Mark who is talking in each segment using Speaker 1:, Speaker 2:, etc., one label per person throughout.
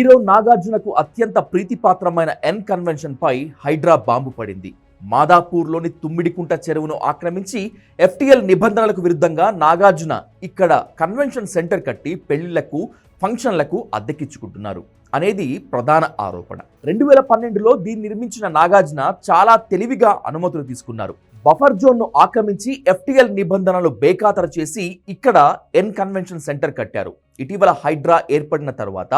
Speaker 1: Hero నాగార్జునకు అత్యంత ప్రీతిపాత్రమైన ఎన్ కన్వెన్షన్ పై హైడ్రా బాంబు పడింది. మాదాపూర్లోని తుమ్మిడికుంట చెరువును ఆక్రమించి ఎఫ్టీఎల్ నిబంధనలకు విరుద్ధంగా నాగార్జున ఇక్కడ కన్వెన్షన్ సెంటర్ కట్టి పెళ్ళిళ్ళకు ఫంక్షన్లకు అద్దెకిచ్చుకుంటున్నారు అనేది ప్రధాన ఆరోపణ. రెండు వేల పన్నెండులో దీన్ని నిర్మించిన నాగార్జున చాలా తెలివిగా అనుమతులు తీసుకున్నారు. బఫర్ జోన్ను ఆక్రమించి ఎఫ్టీఎల్ నిబంధనలు బేఖాతరు చేసి ఇక్కడ ఎన్ కన్వెన్షన్ సెంటర్ కట్టారు. ఇటీవల హైడ్రా ఏర్పడిన తర్వాత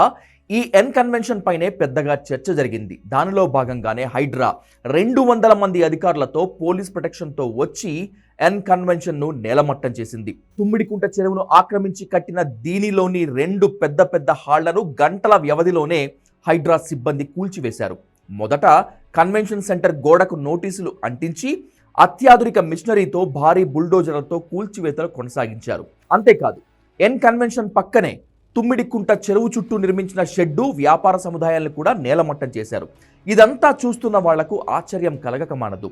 Speaker 1: ఈ ఎన్ కన్వెన్షన్ పైనే పెద్దగా చర్చ జరిగింది. దానిలో భాగంగానే హైడ్రా రెండు వందల మంది అధికారులతో పోలీస్ ప్రొటెక్షన్తో వచ్చి ఎన్ కన్వెన్షన్ను నేలమట్టం చేసింది. తుమ్మిడికుంట చెరువును ఆక్రమించి కట్టిన దీనిలోని రెండు పెద్ద పెద్ద హాళ్ళను గంటల వ్యవధిలోనే హైడ్రా సిబ్బంది కూల్చివేశారు. మొదట కన్వెన్షన్ సెంటర్ గోడకు నోటీసులు అంటించి అత్యాధునిక మిషనరీతో భారీ బుల్డోజర్లతో కూల్చివేతలు కొనసాగించారు. అంతేకాదు ఎన్ కన్వెన్షన్ పక్కనే తుమ్మిడికుంట చెరువు చుట్టూ నిర్మించిన షెడ్డు వ్యాపార సముదాయాలను కూడా నేలమట్టం చేశారు. ఇదంతా చూస్తున్న వాళ్ళకు ఆశ్చర్యం కలగక మానదు.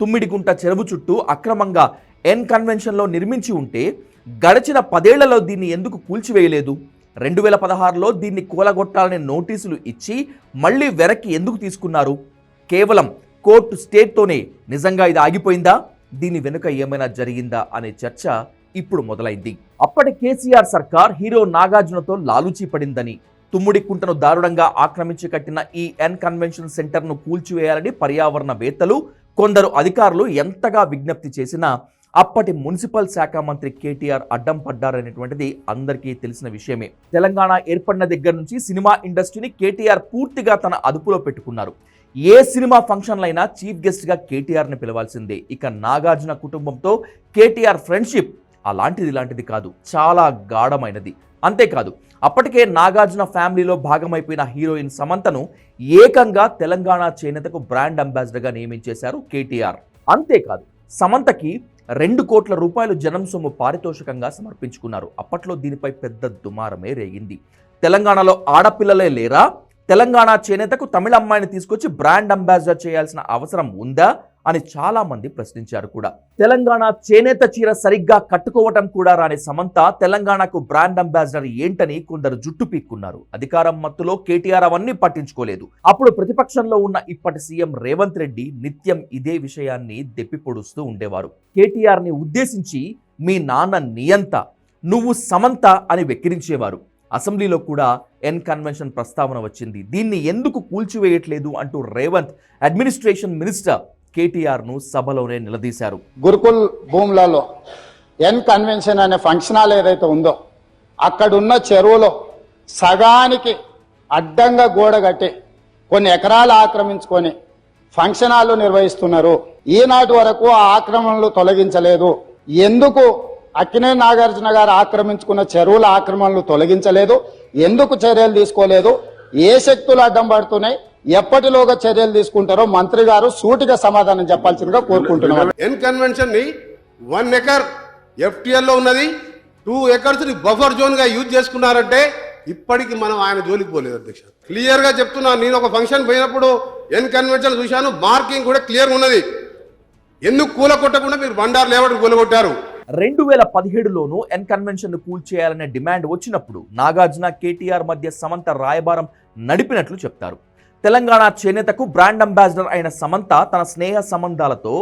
Speaker 1: తుమ్మిడిగుంట చెరువు చుట్టూ అక్రమంగా ఎన్ కన్వెన్షన్లో నిర్మించి ఉంటే గడిచిన పదేళ్ళలో దీన్ని ఎందుకు కూల్చివేయలేదు? రెండు వేల పదహారులో దీన్ని కూలగొట్టాలనే నోటీసులు ఇచ్చి మళ్ళీ వెనక్కి ఎందుకు తీసుకున్నారు? కేవలం కోర్టు స్టేట్తోనే నిజంగా ఇది ఆగిపోయిందా? దీని వెనుక ఏమైనా జరిగిందా? అనే చర్చ ఇప్పుడు మొదలైంది. అప్పటి కేసీఆర్ సర్కార్ హీరో నాగార్జునతో లాలుచీ పడిందని తుమ్ముడి కుంటను దారుణంగా ఆక్రమించి కట్టిన ఈ ఎన్ కన్వెన్షన్ సెంటర్ను కూల్చివేయాలని పర్యావరణవేత్తలు కొందరు అధికారులు ఎంతగా విజ్ఞప్తి చేసినా అప్పటి మున్సిపల్ శాఖ మంత్రి కేటీఆర్ అడ్డం పడ్డారనేటువంటిది అందరికీ తెలిసిన విషయమే. తెలంగాణ ఏర్పడిన దగ్గర నుంచి సినిమా ఇండస్ట్రీని కేటీఆర్ పూర్తిగా తన అదుపులో పెట్టుకున్నారు. ఏ సినిమా ఫంక్షన్లైనా చీఫ్ గెస్ట్గా కేటీఆర్ని పిలవాల్సిందే. ఇక నాగార్జున కుటుంబంతో కేటీఆర్ ఫ్రెండ్షిప్ అలాంటిది ఇలాంటిది కాదు. చాలా గాఢమైనది. అంతేకాదు అప్పటికే నాగార్జున ఫ్యామిలీలో భాగమైపోయిన హీరోయిన్ సమంతను ఏకంగా తెలంగాణ చేనేతకు బ్రాండ్ అంబాసిడర్గా నియమించేశారు కేటీఆర్. అంతేకాదు సమంతకి రెండు కోట్ల రూపాయలు జనం సొమ్ము పారితోషికంగా సమర్పించుకున్నారు. అప్పట్లో దీనిపై పెద్ద దుమారమే రేగింది. తెలంగాణలో ఆడపిల్లలే లేరా? తెలంగాణ చేనేతకు తమిళ అమ్మాయిని తీసుకొచ్చి బ్రాండ్ అంబాసిడర్ చేయాల్సిన అవసరం ఉందా? అని చాలా మంది ప్రశ్నించారు కూడా. తెలంగాణ చేనేత చీర సరిగ్గా కట్టుకోవటం కూడా రాని సమంత తెలంగాణకు బ్రాండ్ అంబాసిడర్ ఏంటని కొందరు జుట్టు పీక్కున్నారు. అధికారం మత్తులో కేటీఆర్ అవన్నీ పట్టించుకోలేదు. అప్పుడు ప్రతిపక్షంలో ఉన్న ఇప్పటి సీఎం రేవంత్ రెడ్డి నిత్యం ఇదే విషయాన్ని దెప్పిపొడుస్తూ ఉండేవారు. కేటీఆర్ని ఉద్దేశించి మీ నాన్న నియంత నువ్వు సమంత అని వెక్కిరించేవారు. అసెంబ్లీలో కూడా ఎన్ కన్వెన్షన్ ప్రస్తావన వచ్చింది. దీన్ని ఎందుకు కూల్చివేయట్లేదు అంటూ రేవంత్ అడ్మినిస్ట్రేషన్ మినిస్టర్ కేటీఆర్ను సభలోనే నిలదీశారు.
Speaker 2: గురుకుల్ భూములలో ఎన్ కన్వెన్షన్ అనే ఫంక్షన్ హాల్ ఏదైతే ఉందో అక్కడున్న చెరువులో సగానికి అడ్డంగా గోడ కట్టి కొన్ని ఎకరాలు ఆక్రమించుకొని ఫంక్షన్ హాల్ నిర్వహిస్తున్నారు. ఈనాటి వరకు ఆ ఆక్రమణలు తొలగించలేదు. ఎందుకు అక్కినే నాగార్జున గారు ఆక్రమించుకున్న చెరువుల ఆక్రమణలు తొలగించలేదు? ఎందుకు చర్యలు తీసుకోలేదు? ఏ శక్తులు అడ్డం పడుతున్నాయి? ఎప్పటిలోగా చర్యలు తీసుకుంటారో మంత్రి గారు సూటిగా సమాధానం చెప్పాల్సిందిగా కోరుకుంటున్నాను
Speaker 3: ఎన్ కన్వెన్షన్ని వన్ ఎకర్ ఎఫ్టిఎల్లో ఉన్నది. టూ ఎకర్స్ని బఫర్ జోన్గా యూజ్ చేసుకున్నారంటే ఇప్పటికి మనం ఆయన జోలికి పోలేదు అధ్యక్ష. క్లియర్గా చెప్తున్నా నేను ఒక ఫంక్షన్ పోయినప్పుడు ఎన్ కన్వెన్షన్ చూశాను మార్కింగ్ కూడా క్లియర్ ఉన్నది. ఎందుకు కూల కొట్టకుండా మీరు బండారు లేవడం కూలగొట్టారు?
Speaker 1: రెండు వేల పదిహేడులోనూ ఎన్ కన్వెన్షన్ను కూల్చేయాలనే డిమాండ్ వచ్చినప్పుడు నాగార్జున కేటీఆర్ మధ్య సమంత రాయబారం నడిపినట్లు చెప్తారు. తెలంగాణ చేనేతకు బ్రాండ్ అంబాసిడర్ అయిన సమంత తన స్నేహ సంబంధాలతో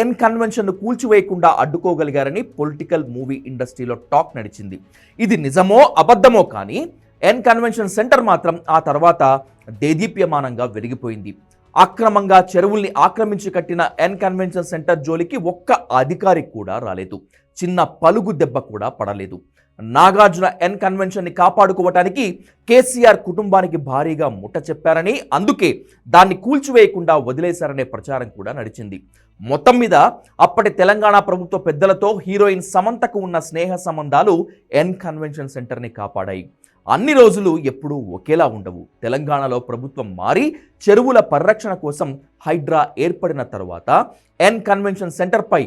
Speaker 1: ఎన్ కన్వెన్షన్ను కూల్చివేయకుండా అడ్డుకోగలిగారని పొలిటికల్ మూవీ ఇండస్ట్రీలో టాక్ నడిచింది. ఇది నిజమో అబద్ధమో కానీ ఎన్ కన్వెన్షన్ సెంటర్ మాత్రం ఆ తర్వాత దేదీప్యమానంగా వెలిగిపోయింది. అక్రమంగా చెరువుల్ని ఆక్రమించి కట్టిన ఎన్ కన్వెన్షన్ సెంటర్ జోలికి ఒక్క అధికారి కూడా రాలేదు. చిన్న పలుగు దెబ్బ కూడా పడలేదు. నాగార్జున ఎన్ కన్వెన్షన్ని కాపాడుకోవటానికి కేసీఆర్ కుటుంబానికి భారీగా ముట్ట చెప్పారని అందుకే దాన్ని కూల్చివేయకుండా వదిలేశారనే ప్రచారం కూడా నడిచింది. మొత్తం మీద అప్పటి తెలంగాణ ప్రభుత్వ పెద్దలతో హీరోయిన్ సమంతకు ఉన్న స్నేహ సంబంధాలు ఎన్ కన్వెన్షన్ సెంటర్ని కాపాడాయి. అన్ని రోజులు ఎప్పుడూ ఒకేలా ఉండవు. తెలంగాణలో ప్రభుత్వం మారి చెరువుల పరిరక్షణ కోసం హైడ్రా ఏర్పడిన తర్వాత ఎన్ కన్వెన్షన్ సెంటర్పై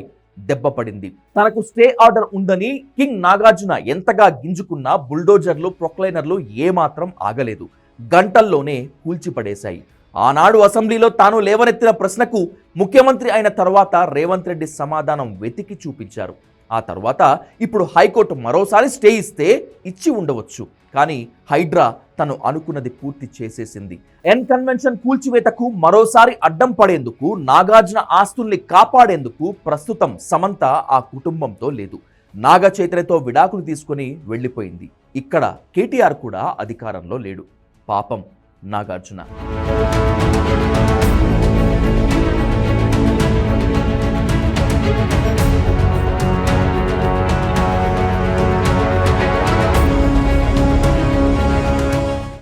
Speaker 1: దెబ్బపడింది తనకు స్టే ఆర్డర్ ఉందని కింగ్ నాగార్జున ఎంతగా గింజుకున్నా బుల్డోజర్లు ప్రొక్లైనర్లు ఏమాత్రం ఆగలేదు. గంటల్లోనే కూల్చిపడేశాయి. ఆనాడు అసెంబ్లీలో తాను లేవనెత్తిన ప్రశ్నకు ముఖ్యమంత్రి అయిన తర్వాత రేవంత్ రెడ్డి సమాధానం వెతికి చూపించారు. ఆ తర్వాత ఇప్పుడు హైకోర్టు మరోసారి స్టే ఇస్తే ఇచ్చి ఉండవచ్చు. కానీ హైడ్రా తను అనుకున్నది పూర్తి చేసేసింది. ఎన్ కన్వెన్షన్ కూల్చివేతకు మరోసారి అడ్డం పడేందుకు నాగార్జున ఆస్తుల్ని కాపాడేందుకు ప్రస్తుతం సమంత ఆ కుటుంబంతో లేదు. నాగ చైతన్యతో విడాకులు తీసుకుని వెళ్ళిపోయింది. ఇక్కడ కేటీఆర్ కూడా అధికారంలో లేడు. పాపం నాగార్జున.